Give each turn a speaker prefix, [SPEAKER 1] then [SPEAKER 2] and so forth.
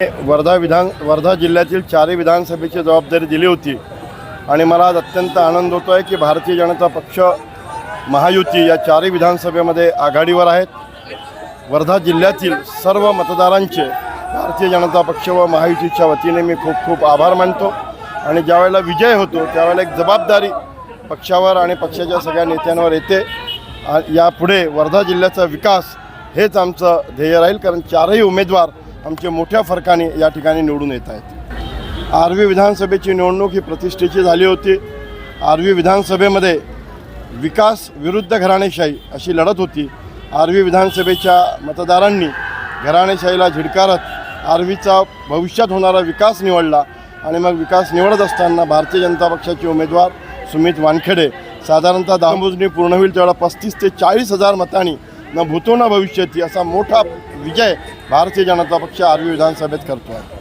[SPEAKER 1] वर्धा विधान वर्धा जिल्ह्यातील चारही विधानसभेची जबाबदारी दिली होती. आणि मला आज अत्यंत आनंद होतो आहे की भारतीय जनता पक्ष महायुती या चारही विधानसभेमध्ये आघाडीवर आहेत. वर्धा जिल्ह्यातील सर्व मतदारांचे भारतीय जनता पक्ष व महायुतीच्या वतीने मी खूप खूप आभार मानतो. आणि ज्यावेळेला विजय होतो त्यावेळेला एक जबाबदारी पक्षावर आणि पक्षाच्या सगळ्या नेत्यांवर येते. यापुढे वर्धा जिल्ह्याचा विकास हेच आमचं ध्येय राहील कारण चारही उमेदवार आमचे मोठ्या फरकाने या ठिकाणी निवडून येत आहेत. आर्वी विधानसभेची निवडणूक ही प्रतिष्ठेची झाली होती. आर्वी विधानसभेमध्ये विकास विरुद्ध घराणेशाही अशी लढत होती. आर्वी विधानसभेच्या मतदारांनी घराणेशाहीला झिडकारत आर्वीचा भविष्यात होणारा विकास निवडला आणि मग विकास निवडत असताना भारतीय जनता पक्षाचे उमेदवार सुमित वानखेडे साधारणतः दामोजनी पूर्ण होईल तेवढा पस्तीस ते चाळीस हजार मतांनी न भूतो न भविष्यती असा मोठा विजय भारतीय जनता पक्ष आर्वी विधानसभेत करतो आहे